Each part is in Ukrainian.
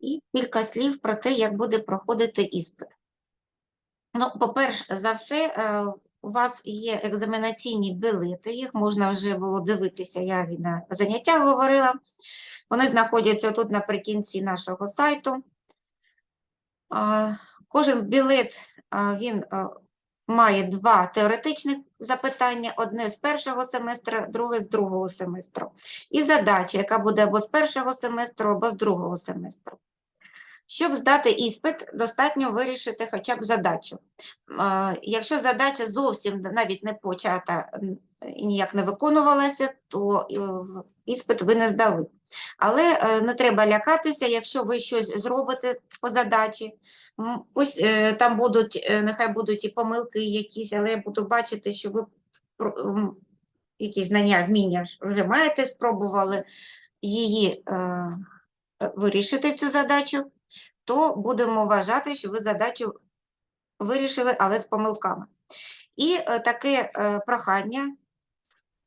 І кілька слів про те, як буде проходити іспит. Ну, по-перше, за все, е, у вас є екзаменаційні білети, їх можна вже було дивитися, я і на заняттях говорила. Вони знаходяться тут наприкінці нашого сайту. Кожен білет він має два теоретичних запитання: одне з першого семестра, друге з другого семестру. І задача, яка буде або з першого семестру, або з другого семестру. Щоб здати іспит, достатньо вирішити хоча б задачу. Якщо задача зовсім навіть не почата ніяк не виконувалася, то е, іспит ви не здали. Але е, не треба лякатися, якщо ви щось зробите по задачі. Ось е, там будуть, е, нехай будуть і помилки якісь, але я буду бачити, що ви якісь знання, вміння вже маєте, спробували її е, е, вирішити цю задачу, то будемо вважати, що ви задачу вирішили, але з помилками. І е, таке е, прохання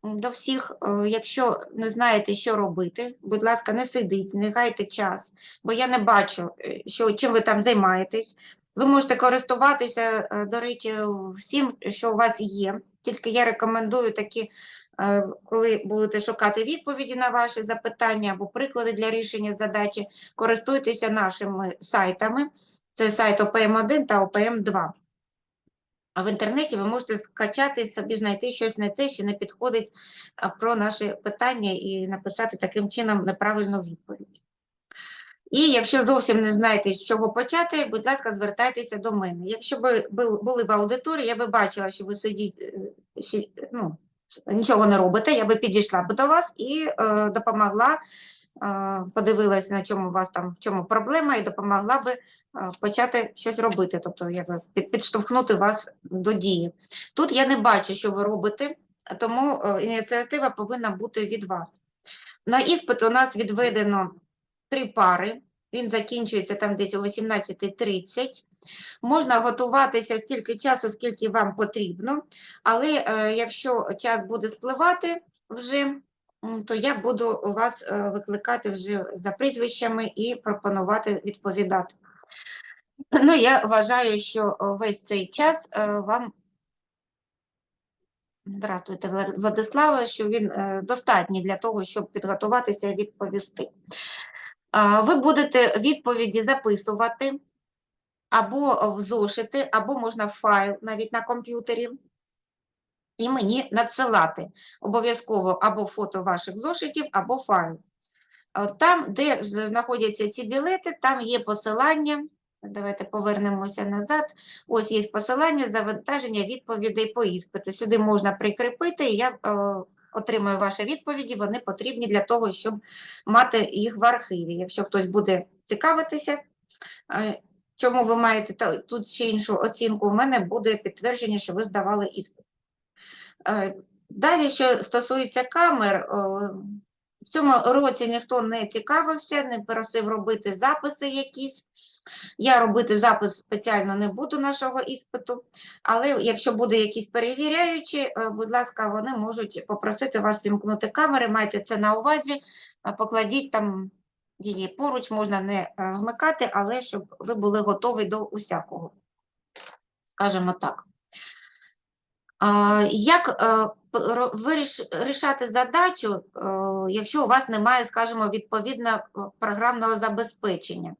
до всіх, е, якщо не знаєте, що робити, будь ласка, не сидіть, не гайте час, бо я не бачу, е, що, чим ви там займаєтесь. Ви можете користуватися, е, до речі, всім, що у вас є. Тільки я рекомендую такі, коли будете шукати відповіді на ваші запитання або приклади для рішення задачі, користуйтеся нашими сайтами. Це сайт ОПМ1 та ОПМ2. А в інтернеті ви можете скачати собі, знайти щось не те, що не підходить про наше питання і написати таким чином неправильну відповідь. І якщо зовсім не знаєте, з чого почати, будь ласка, звертайтеся до мене. Якщо ви були в аудиторії, я би бачила, що ви сидіть, е, ну, нічого не робите, я би підійшла б до вас і е, допомогла, подивилась, на чому у вас там, в чому проблема, і допомогла би почати щось робити, тобто під- підштовхнути вас до дії. Тут я не бачу, що ви робите, тому е, ініціатива повинна бути від вас. На іспит у нас відведено три пари, він закінчується там десь о 18.30. Можна готуватися стільки часу, скільки вам потрібно, але е, якщо час буде спливати вже, то я буду вас е, викликати вже за прізвищами і пропонувати відповідати. Ну, я вважаю, що весь цей час е, вам Здравствуйте, Владислава, що він е, достатній для того, щоб підготуватися і відповісти. Ви будете відповіді записувати або в зошити, або можна в файл навіть на комп'ютері, і мені надсилати обов'язково або фото ваших зошитів, або файл. Там, де знаходяться ці білети, там є посилання. Давайте повернемося назад. Ось є посилання завантаження відповідей по іспиту. Сюди можна прикріпити, і я е, отримую ваші відповіді. Вони потрібні для того, щоб мати їх в архіві. Якщо хтось буде цікавитися, е, чому ви маєте тут ще іншу оцінку, у мене буде підтвердження, що ви здавали іспит. Е, Далі, що стосується камер, в цьому році ніхто не цікавився, не просив робити записи якісь. Я робити запис спеціально не буду нашого іспиту, але якщо буде якісь перевіряючі, е, будь ласка, вони можуть попросити вас вімкнути камери, майте це на увазі, покладіть там її поруч, можна не е, вмикати, але щоб ви були готові до усякого, скажімо так. Як е, п- ро- виріш- рішати задачу, е, якщо у вас немає, скажімо, відповідно програмного забезпечення?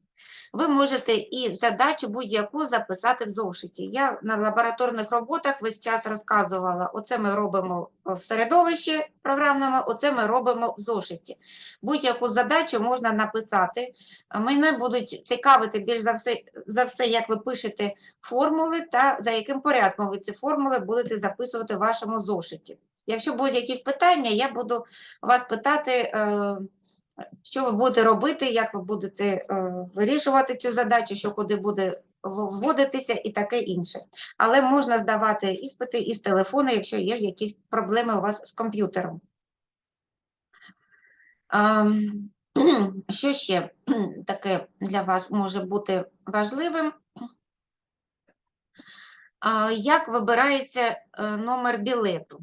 Ви можете і задачу будь-яку записати в зошиті. Я на лабораторних роботах весь час розказувала, оце ми робимо в середовищі програмному, оце ми робимо в зошиті. Будь-яку задачу можна написати. Мене будуть цікавити більш за все, за все, як ви пишете формули та за яким порядком ви ці формули будете записувати в вашому зошиті. Якщо будуть якісь питання, я буду вас питати, е, що ви будете робити, як ви будете е, вирішувати цю задачу, що куди буде вводитися і таке інше. Але можна здавати іспити із телефону, якщо є якісь проблеми у вас з комп'ютером. Ам, Що ще таке для вас може бути важливим? А, Як вибирається е, номер білету?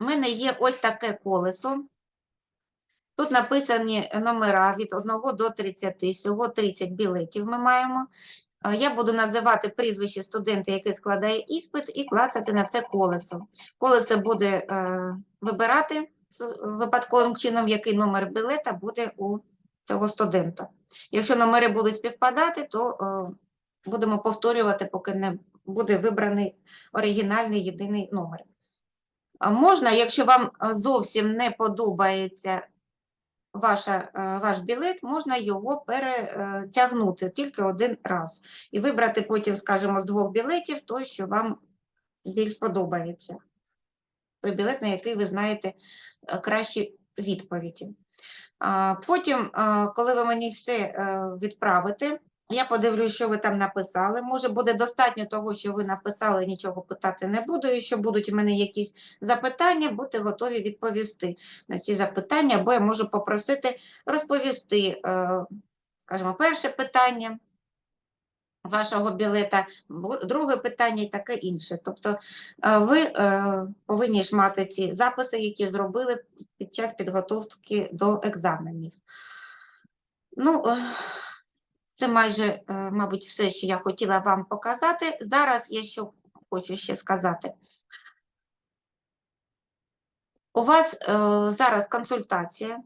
У мене є ось таке колесо. Тут написані номера від 1 до 30, всього 30 білетів ми маємо. Е, Я буду називати прізвище студента, який складає іспит, і клацати на це колесо. Колесо буде е, вибирати випадковим чином, який номер білета буде у цього студента. Якщо номери будуть співпадати, то е, будемо повторювати, поки не буде вибраний оригінальний єдиний номер. Можна, якщо вам е, зовсім не подобається ваша, е, ваш білет, можна його перетягнути тільки один раз і вибрати потім, скажімо, з двох білетів той, що вам більш подобається. Той білет, на який ви знаєте е, кращі відповіді. Потім, е, коли ви мені все е, відправите, я подивлюсь, що ви там написали. Може, буде достатньо того, що ви написали, нічого питати не буду. І що будуть у мене якісь запитання, будьте готові відповісти на ці запитання, або я можу попросити розповісти, е, скажімо, перше питання вашого білета, друге питання і таке інше. Тобто е, ви е, повинні ж мати ці записи, які зробили під час підготовки до екзаменів. Ну, це майже, е, мабуть, все, що я хотіла вам показати. Зараз я що хочу ще сказати. У вас е, зараз консультація